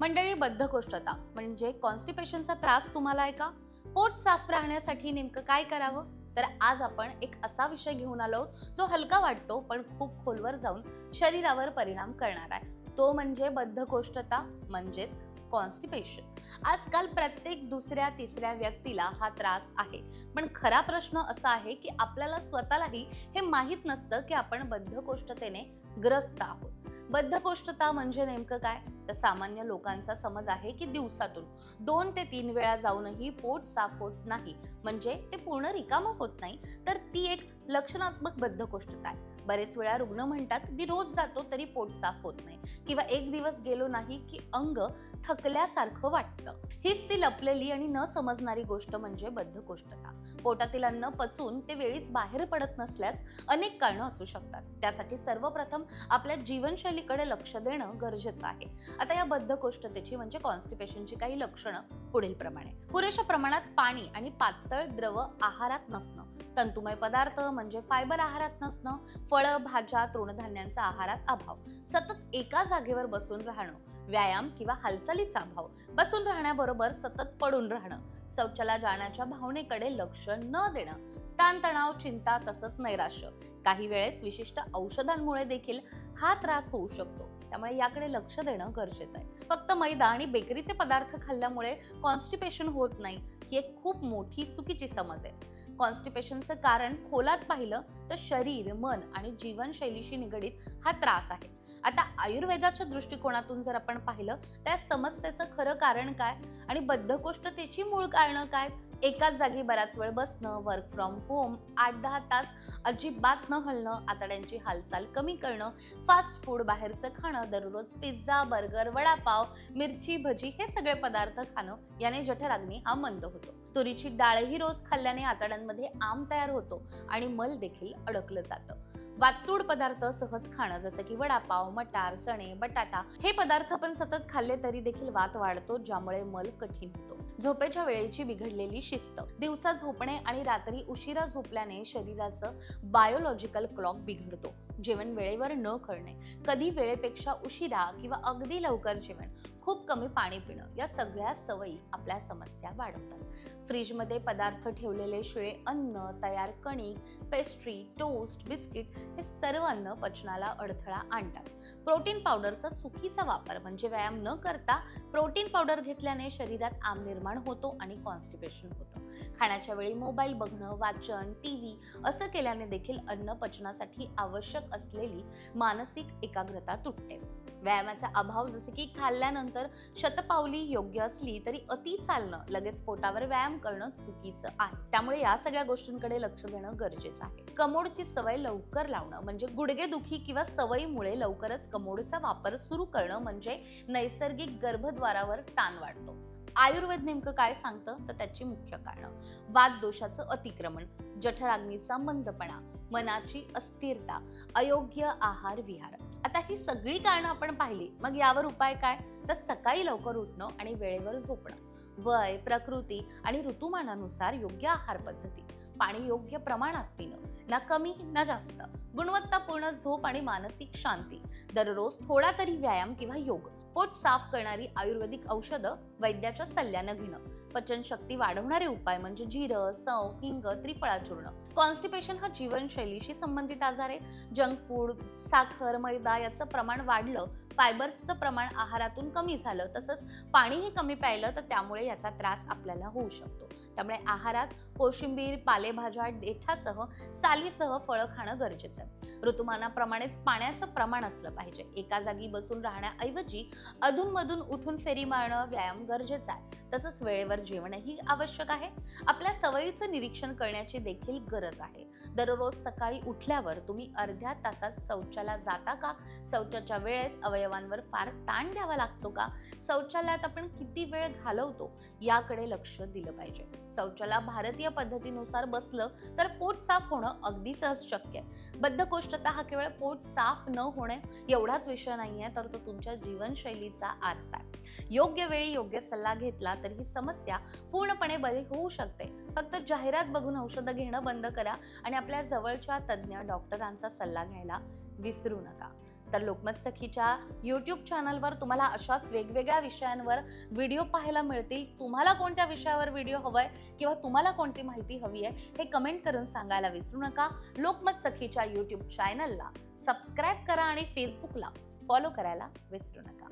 मंडळी बद्धकोष्ठता म्हणजे कॉन्स्टिपेशनचा त्रास तुम्हाला आहे का? पोट साफ राहण्यासाठी नेमकं काय करावं? तर आज आपण एक असा विषय घेऊन आलो जो हलका वाटतो पण खूप खोलवर जाऊन शरीरावर परिणाम करणार आहे. तो म्हणजे बद्धकोष्ठता म्हणजेच कॉन्स्टिपेशन आजकाल प्रत्येक दुसऱ्या तिसऱ्या व्यक्तीला हा त्रास आहे. पण खरा प्रश्न असा आहे की आपल्याला स्वतःलाही हे माहीत नसतं की आपण बद्धकोष्ठतेने ग्रस्त आहोत. बद्धकोष्ठता म्हणजे नेमकं काय? तर सामान्य लोकांचा समज आहे की दिवसातून दोन ते तीन वेळा जाऊनही पोट साफ होत नाही. म्हणजे ते पूर्ण रिकामं होत नाही. तर ती एक लक्षणात्मक बद्धकोष्ठता आहे. बरेच वेळा रुग्ण म्हणतात मी रोज जातो तरी पोट साफ होत नाही. किंवा एक दिवस गेलो नाही की अंग थकल्यासारखं वाटतं. हीच ती लपलेली आणि न समजणारी गोष्ट म्हणजे बद्धकोष्ठता. पोटातील अन्न पचून ते वेळीच बाहेर पडत नसल्यास अनेक कारणं असू शकतात. त्यासाठी सर्वप्रथम आपल्या जीवनशैलीकडे लक्ष देणं गरजेचं आहे. आता या बद्धकोष्ठतेची म्हणजे कॉन्स्टिपेशनची काही लक्षणं पुढील प्रमाणे. पुरेशा प्रमाणात पाणी आणि पातळ द्रव आहारात नसणं. तंतुमय पदार्थ म्हणजे फायबर आहारात नसणं. फळं भाज्या तृणधान्यांचा आहारात अभाव सतत एका जागेवर बसून राहणं व्यायाम किंवा हालचालीचा अभाव बसून राहण्याबरोबर सतत पडून राहणं शौचाला जाण्याच्या भावनेकडे लक्ष न देणं ताणतणाव चिंता तसंच नैराश्य. काही वेळेस विशिष्ट औषधांमुळे देखील हा त्रास होऊ शकतो. त्यामुळे याकडे लक्ष देणं गरजेचं आहे. फक्त मैदा आणि बेकरीचे पदार्थ खाल्ल्यामुळे कॉन्स्टिपेशन होत नाही ही एक खूप मोठी चुकीची समज आहे. कॉन्स्टिपेशनचं कारण खोलात पाहिलं तर शरीर मन आणि जीवनशैलीशी निगडीत हा त्रास आहे. आता आयुर्वेदाच्या दृष्टिकोनातून जर आपण पाहिलं त्या समस्येचं खरं कारण काय आणि बद्धकोष्ठतेची मूळ कारणं काय? एकाच जागी बराच वेळ बसणं वर्क फ्रॉम होम आठ दहा तास अजिबात न हलणं आतड्यांची हालचाल कमी करणं फास्ट फूड बाहेरचं खाणं दररोज पिझ्झा बर्गर वडापाव मिरची भजी हे सगळे पदार्थ खाणं याने जठराग्नी हा मंद होतो. तुरीची डाळही रोज खाल्ल्याने आतड्यांमध्ये आम तयार होतो आणि मल देखील अडकलं जातं. वातूड पदार्थ सहज खाणं जसं की वडापाव मटार चणे बटाटा हे पदार्थ पण सतत खाल्ले तरी देखील वात वाढतो ज्यामुळे मल कठीण होतो. झोपेच्या वेळेची बिघडलेली शिस्त. दिवसा झोपणे आणि रात्री उशिरा झोपल्याने शरीराचं बायोलॉजिकल क्लॉक बिघडतो. जेवण वेळेवर न करणे. कधी वेळेपेक्षा उशिरा किंवा अगदी लवकर जेवण. खूप कमी पाणी पिणं या सगळ्या सवयी आपल्या समस्या वाढवतात. फ्रीजमध्ये पदार्थ ठेवलेले शिळे अन्न तयार कणिक पेस्ट्री टोस्ट बिस्किट हे सर्व अन्न पचनाला अडथळा आणतात. प्रोटीन पावडरचा चुकीचा वापर म्हणजे व्यायाम न करता प्रोटीन पावडर घेतल्याने शरीरात आम निर्माण होतो आणि कॉन्स्टिपेशन होतं. खाण्याच्या वेळी मोबाईल बघणं वाचन टी व्ही असं केल्याने देखील अन्न पचनासाठी आवश्यक असलेली मानसिक एकाग्रता तुटते. व्यायामाचा अभाव जसे की खाल्ल्यानंतर शतपावली योग्य असली तरी अति चालणं लगेच पोटावर व्यायाम करणं चुकीचं आहे. त्यामुळे या सगळ्या गोष्टींकडे लक्ष देणं गरजेचं आहे. कमोडची सवय लवकर लावणं म्हणजे गुडघेदुखी किंवा सवयीमुळे लवकरच कमोडचा वापर सुरू करणं म्हणजे नैसर्गिक गर्भद्वारावर ताण वाढतो. आयुर्वेद नेमकं काय सांगतं? तर त्याची मुख्य कारणं. वाद दोषाचं अतिक्रमण जठराग्नीचा मंदपणा मनाची अस्थिरता अयोग्य आहार विहार. आता ही सगळी कारणं आपण पाहिली. मग यावर उपाय काय? तर सकाळी लवकर उठणं आणि वेळेवर झोपणं. वय प्रकृती आणि ऋतुमानानुसार योग्य आहार पद्धती. पाणी योग्य प्रमाणात पिणं. ना कमी ना जास्त. गुणवत्तापूर्ण झोप आणि मानसिक शांती. दररोज थोडा तरी व्यायाम किंवा योग. पोट साफ करणारी आयुर्वेदिक औषधं वैद्याच्या सल्ल्यानं घेणं. पचनशक्ती वाढवणारे उपाय म्हणजे जिरं सौंफ हिंग त्रिफळा चूर्ण कॉन्स्टिपेशन हा जीवनशैलीशी संबंधित आजार आहे. जंक फूड साखर मैदा याचं प्रमाण वाढलं फायबर्सचं प्रमाण आहारातून कमी झालं तसंच पाणीही कमी प्यायलं तर त्यामुळे याचा त्रास आपल्याला होऊ शकतो. त्यामुळे आहारात कोशिंबीर पालेभाज्या देठासह सालीसह फळं खाणं गरजेचं आहे. ऋतुमानाप्रमाणेच पाण्याचं प्रमाण असलं पाहिजे. एका जागी बसून राहण्याऐवजी अधूनमधून उठून फेरी मारणं व्यायाम गरजेचा आहे. तसंच वेळेवर जेवणही आवश्यक आहे. आपल्या सवयीचं निरीक्षण करण्याची देखील गरज आहे. दररोज सकाळी उठल्यावर तुम्ही अर्ध्या तासात शौचाला जाता का? शौचाच्या वेळेस अवयवांवर फार ताण द्यावा लागतो का? शौचालयात आपण किती वेळ घालवतो? याकडे लक्ष दिलं पाहिजे. शौचाला भारतीय पद्धतीनुसार बसलं तर पोट साफ होणं अगदी सहज शक्य आहे. बद्धकोष्ठता हा केवळ पोट साफ न होणे एवढाच विषय नाही आहे तर तो तुमच्या जीवनशैलीचा आरसा आहे. योग्य वेळी योग्य सल्ला घेतला तर ही समस्या पूर्णपणे बरी होऊ शकते. फक्त जाहिरात बघून औषधं घेणं बंद करा आणि आपल्या जवळच्या तज्ज्ञ डॉक्टरांचा सल्ला घ्यायला विसरू नका. तर लोकमत सखीच्या यूट्यूब चॅनलवर तुम्हाला अशाच वेगवेगळ्या विषयांवर व्हिडिओ पाहायला मिळतील. तुम्हाला कोणत्या विषयावर व्हिडिओ हवाय किंवा तुम्हाला कोणती माहिती हवी आहे हे कमेंट करून सांगायला विसरू नका. लोकमत सखीच्या यूट्यूब चॅनलला सबस्क्राईब करा आणि फेसबुकला फॉलो करायला विसरू नका.